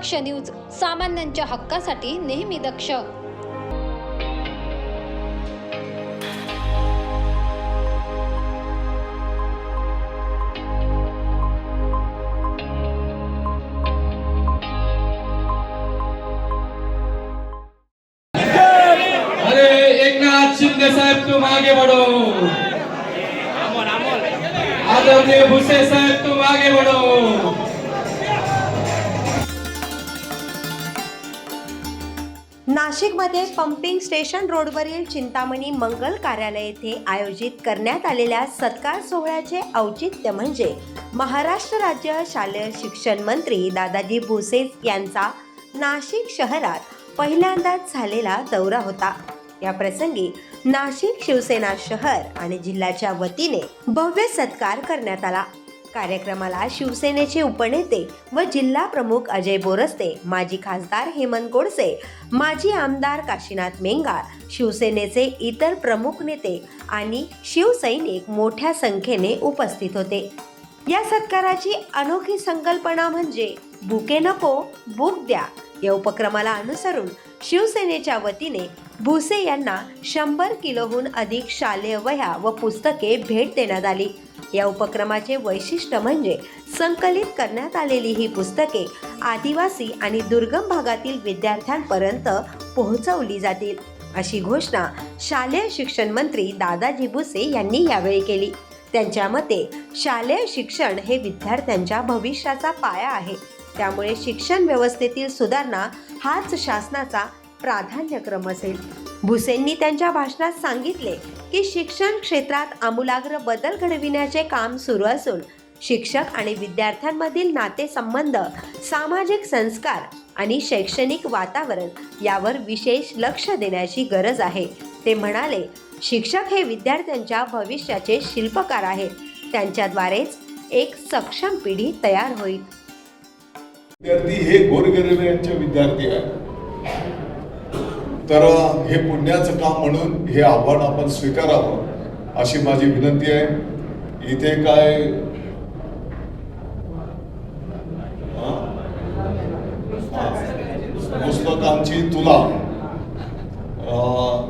दक्ष news सामान्यांच्या हक्कासाठी नेहमी दक्ष. साहेब तुम आगे बढ़ो आदरणीय भुसे साहेब तुम आगे बढ़ो नाशिकमध्ये पंपिंग स्टेशन रोडवरील चिंतामणी मंगल कार्यालय येथे आयोजित करण्यात आलेल्या सत्कार सोहळ्याचे औचित्य म्हणजे महाराष्ट्र राज्य शालेय शिक्षण मंत्री दादाजी भुसे यांचा नाशिक शहरात पहिल्यांदाच झालेला दौरा होता. या प्रसंगी नाशिक शिवसेना शहर आणि जिल्ह्याच्या वतीने भव्य सत्कार करण्यात आला. कार्यक्रमाला शिवसेनेचे उपनेते व जिल्हा प्रमुख अजय बोरस्ते माजी खासदार हेमंत गोडसे माजी आमदार काशीनाथ मेंगार शिवसेनेचे इतर प्रमुख नेते आणि शिवसैनिक मोठ्या संख्येने उपस्थित होते. या सत्काराची अनोखी संकल्पना म्हणजे बुके नको बुक द्या या उपक्रमाला अनुसरून शिवसेनेच्या वतीने भुसे यांना शंभर किलोहून अधिक शालेय वह्या व पुस्तके भेट देण्यात आली. या उपक्रमाचे वैशिष्ट्य म्हणजे संकलित करण्यात आलेली ही पुस्तके आदिवासी आणि दुर्गम भागातील विद्यार्थ्यांपर्यंत पोहोचवली जातील अशी घोषणा शालेय शिक्षण मंत्री दादाजी भुसे यांनी यावेळी केली. त्यांच्या मते शालेय शिक्षण हे विद्यार्थ्यांच्या भविष्याचा पाया आहे. त्यामुळे शिक्षण व्यवस्थेतील सुधारणा हाच शासनाचा प्राधान्यक्रम असेल. भुसेंनी त्यांच्या भाषणात सांगितले की शिक्षण क्षेत्रात आमूलाग्र बदल घडविण्याचे काम सुरू असून शिक्षक आणि विद्यार्थ्यांमधील नातेसंबंध सामाजिक संस्कार आणि शैक्षणिक वातावरण यावर विशेष लक्ष देण्याची गरज आहे. ते म्हणाले शिक्षक हे विद्यार्थ्यांच्या भविष्याचे शिल्पकार आहेत. त्यांच्याद्वारेच एक सक्षम पिढी तयार होईल. विद्यार्थी हे गोरगरिबांचे विद्यार्थी आहे तर हे पुण्याचं काम म्हणून हे आव्हान आपण स्वीकारावं अशी माझी विनंती आहे. इथे काय? पुस्तकांची तुला. अं,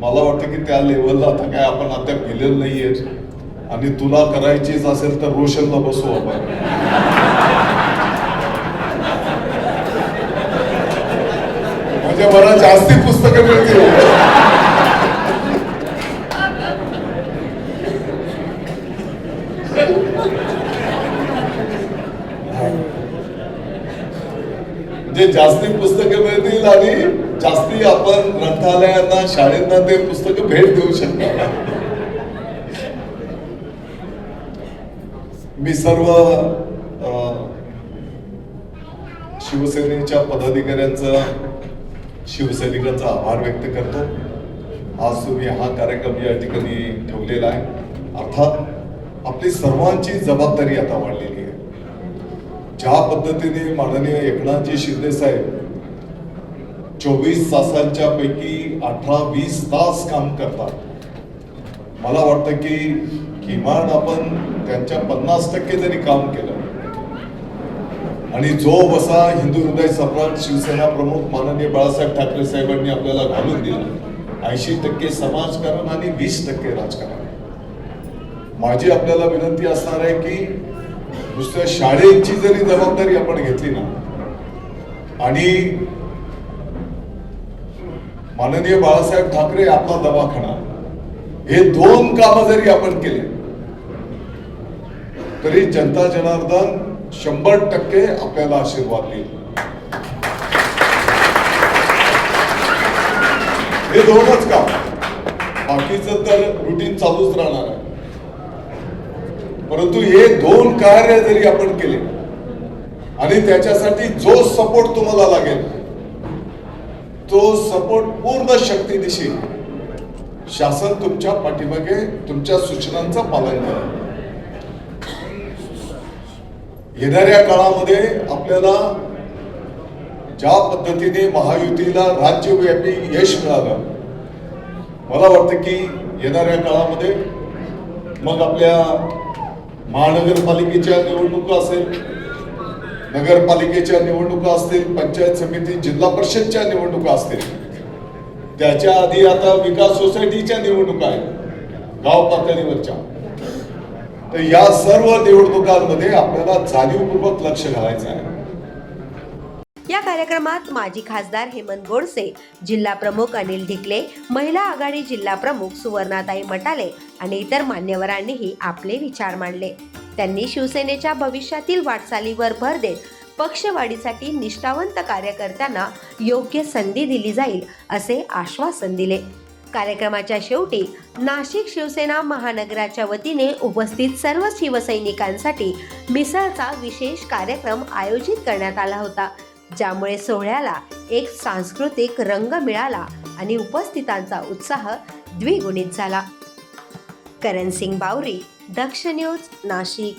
मला वाटतं की त्या लेवलला आता काय आपण आता गेलेलं नाहीये आणि तुला करायचीच असेल तर रोशनला बसू आपण. म्हणजे मला जास्ती पुस्तकं मिळतील. जे जास्ती पुस्तके मिळतील आणि जास्ती आपण ग्रंथालयांना शाळेंना ते पुस्तकं भेट देऊ शकतात मी सर्व शिवसेनेच्या पदाधिकाऱ्यांचं शिवसैनिकांचा आभार व्यक्त करतो. आज तुम्ही हा कार्यक्रम या ठिकाणी ठेवलेला आहे. अर्थात आपली सर्वांची जबाबदारी आता वाढलेली आहे. ज्या पद्धतीने माननीय एकनाथजी शिंदे साहेब चोवीस तासांच्या पैकी अठरा वीस तास काम करतात. मला वाटतं की किमान आपण त्यांच्या पन्नास टक्के जरी काम केलं आणि जो बसा हिंदू हृदय सम्राट शिवसेना प्रमुख माननीय बाळासाहेब ठाकरे साहेबांनी आपल्याला घालून दिला ऐंशी टक्के समाजकारण आणि वीस टक्के राजकारण. माझी आपल्याला विनंती असणार आहे की नुसत्या शाळेची जरी जबाबदारी आपण घेतली ना आणि माननीय बाळासाहेब ठाकरे आपला दवाखाना हे दोन कामं जरी आपण केले तरी जनता जनार्दन शंभर टक्के आपल्याला आशीर्वाद देईल. हे दोनच काम. बाकीचं तर रुटीन चालूच राहणार आहे. परंतु हे दोन कार्य जरी आपण केले आणि त्याच्यासाठी जो सपोर्ट तुम्हाला लागेल तो सपोर्ट पूर्ण शक्ती दिशी शासन तुमच्या पाठीमागे तुमच्या सूचनांचं पालन करेल. येणाऱ्या काळामध्ये आपल्याला ज्या पद्धतीने महायुतीला राज्यव्यापी यश मिळालं मला वाटतं की येणाऱ्या काळामध्ये मग आपल्या महानगरपालिकेच्या निवडणुका असेल नगरपालिकेच्या निवडणुका असतील पंचायत समिती जिल्हा परिषदच्या निवडणुका असतील त्याच्या आधी आता विकास सोसायटीच्या निवडणुका आहेत गाव पातळीवरच्या. तर या सर्व निवडणुकांमध्ये आपल्याला जाणीवपूर्वक लक्ष घालायचं आहे. या कार्यक्रमात माजी खासदार हेमंत गोडसे जिल्हा प्रमुख अनिल ढिकले महिला आघाडी जिल्हा प्रमुख सुवर्णाताई मटाले आणि इतर मान्यवरांनीही आपले विचार मांडले. त्यांनी शिवसेनेच्या भविष्यातील वाटचालीवर भर देत पक्षवाढीसाठी निष्ठावंत कार्यकर्त्यांना योग्य संधी दिली जाईल असे आश्वासन दिले. कार्यक्रमाच्या शेवटी नाशिक शिवसेना महानगराच्या वतीने उपस्थित सर्व शिवसैनिकांसाठी मिसळचा विशेष कार्यक्रम आयोजित करण्यात आला होता ज्यामुळे सोहळ्याला एक सांस्कृतिक रंग मिळाला आणि उपस्थितांचा उत्साह द्विगुणित झाला. करण सिंग बावरी दक्ष न्यूज नाशिक.